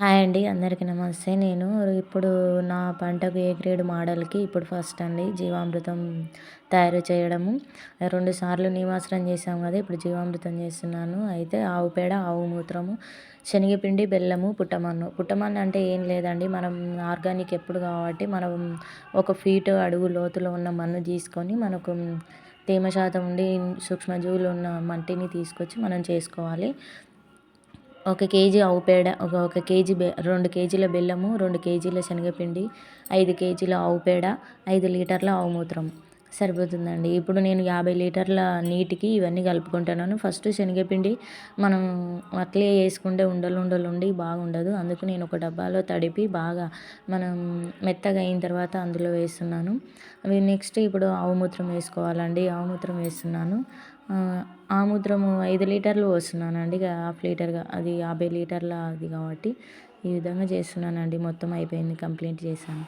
Hi అండి అందరికీ నమస్తే. నేను ఇప్పుడు నా పంటకు ఏ గ్రేడ్ మోడల్కి ఇప్పుడు ఫస్ట్ అండి జీవామృతం తయారు చేయడము. రెండు సార్లు నివాసనం చేసాం కదా ఇప్పుడు జీవామృతం చేస్తున్నాను. అయితే ఆవు పేడ ఆవు మూత్రము శనగపిండి బెల్లము పుట్టమన్ను. పుట్టమన్ను అంటే ఏం లేదండి మనం ఆర్గానిక్ ఎప్పుడు కాబట్టి మనం ఒక ఫీట్ అడుగు లోతులో ఉన్న మన్ను తీసుకొని మనకు తేమ శాతం ఉండి సూక్ష్మజీవులు ఉన్న మట్టిని తీసుకొచ్చి మనం చేసుకోవాలి. ఒక కేజీ ఆవు పేడ ఒక ఒక కేజీ బె రెండు కేజీల బెల్లము రెండు కేజీల శనగపిండి ఐదు కేజీల ఆవు పేడ ఐదు లీటర్ల ఆవు మూత్రం. సరిపోతుందండి. ఇప్పుడు నేను యాభై లీటర్ల నీటికి ఇవన్నీ కలుపుకుంటున్నాను. ఫస్ట్ శనగపిండి మనం అట్లే వేసుకుంటే ఉండలు ఉండలు ఉండి బాగుండదు. అందుకు నేను ఒక డబ్బాలో తడిపి బాగా మనం మెత్తగా అయిన తర్వాత అందులో వేస్తున్నాను. అవి నెక్స్ట్ ఇప్పుడు ఆవు మూత్రం వేసుకోవాలండి. ఆవు మూత్రం వేస్తున్నాను. ఆముద్రము ఐదు లీటర్లు పోస్తున్నానండి హాఫ్ లీటర్గా అది యాభై లీటర్ల అది కాబట్టి ఈ విధంగా చేస్తున్నానండి మొత్తం అయిపోయింది కంప్లీట్ చేశాను.